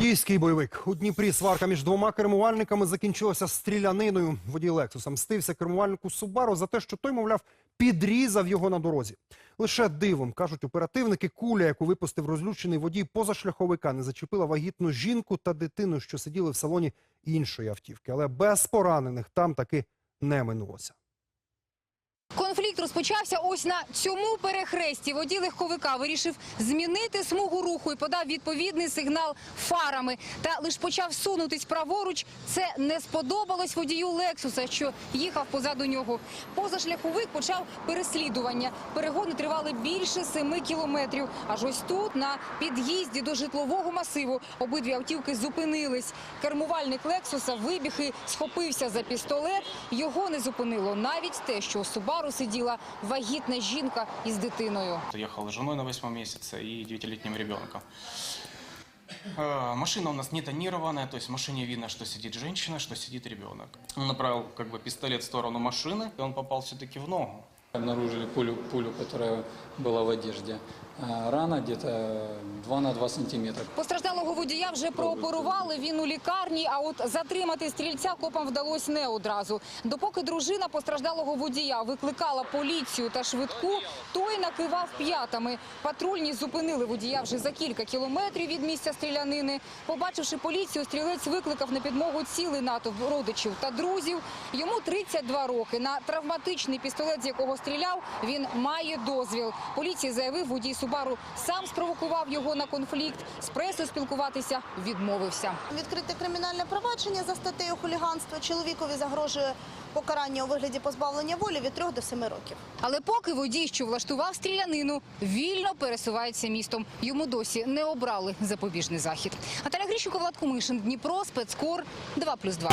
Водійський бойовик у Дніпрі сварка між двома кермувальниками закінчилася стріляниною. Водій Лексуса мстився кермувальнику Субару за те, що той, мовляв, підрізав його на дорозі. Лише дивом кажуть оперативники, куля, яку випустив розлючений водій позашляховика, не зачепила вагітну жінку та дитину, що сиділи в салоні іншої автівки. Але без поранених там таки не минулося. Конфлікт розпочався ось на цьому перехресті. Водій легковика вирішив змінити смугу руху і подав відповідний сигнал фарами. Та лиш почав сунутись праворуч. Це не сподобалось водію Лексуса, що їхав позаду нього. Позашляховик почав переслідування. Перегони тривали більше семи кілометрів. Аж ось тут, на під'їзді до житлового масиву, обидві автівки зупинились. Кермувальник Лексуса вибіг і схопився за пістолет. Його не зупинило навіть те, що у Субару сиділа вагітна жінка із дитиною. Ехал с женой на восьмом месяце и девятилетним ребенком. Э, Машина у нас не тонированная, то есть в машине видно, что сидит женщина, что сидит ребенок. Он направил как бы пистолет в сторону машины, и он попал все-таки в ногу. Обнаружили пулю, пулю, которая была в одежде. А Рана где-то 2 на 2 сантиметра. Постраждалого водія вже прооперували, він у лікарні, а от затримати стрільця копам вдалося не одразу. Допоки дружина постраждалого водія викликала поліцію та швидку, той накивав п'ятами. Патрульні зупинили водія вже за кілька кілометрів від місця стрілянини. Побачивши поліцію, стрілець викликав на підмогу цілий натовп родичів та друзів. Йому 32 роки. На травматичний пістолет, з якого стріляв, він має дозвіл. Поліції заявив, водій Субару сам спровокував його на конфлікт. З пресою спілкуватися відмовився. Відкрите кримінальне провадження за статтею хуліганства. Чоловікові загрожує покарання у вигляді позбавлення волі від 3 до 7 років. Але поки водій, що влаштував стрілянину, вільно пересувається містом. Йому досі не обрали запобіжний захід. Наталя Грищука, Влад Кумишин, Дніпро, спецкор 2+,2.